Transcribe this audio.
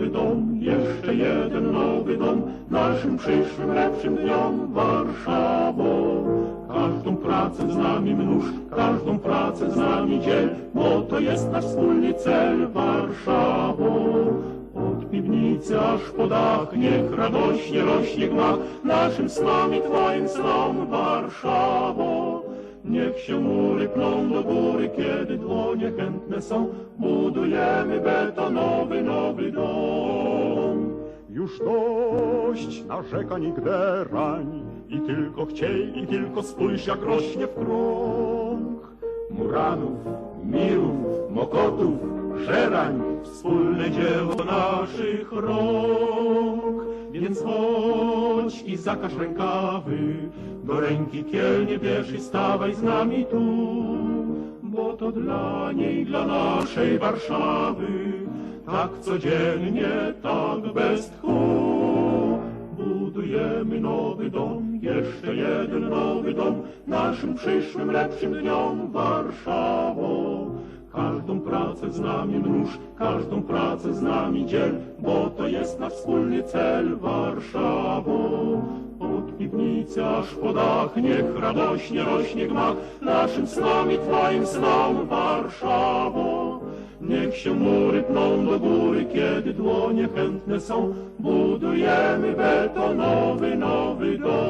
nowy dom, jeszcze jeden nowy dom, naszym przyszłym lepszym dniom Warszawo. Każdą pracę z nami mnóż, każdą pracę z nami dziel, bo to jest nasz wspólny cel Warszawo. Od piwnicy aż po dach, niech radośnie rośnie gmach, naszym snom i twoim snom Warszawo. Niech się mury pną do góry, kiedy dłonie chętne są, budujemy betonowy nowy dom. Już dość narzekań i gderań i tylko chciej, i tylko spójrz jak rośnie w krąg. Muranów, Mirów, Mokotów, Żerań, wspólne dzieło naszych rąk. Więc chodź i zakaż rękawy, do ręki kielnie bierz i stawaj z nami tu, bo to dla niej, dla naszej Warszawy, tak codziennie, tak bez tchu. Budujemy nowy dom, jeszcze jeden nowy dom, naszym przyszłym lepszym dniom Warszawo. Każdą pracę z nami mnóż, każdą pracę z nami dziel, bo to jest nasz wspólny cel Warszawo. Od piwnicy aż po dach, niech radośnie rośnie gmach, naszym snom i twoim snom Warszawo. Niech się mury pną do góry, kiedy dłonie chętne są, budujemy betonowy nowy dom.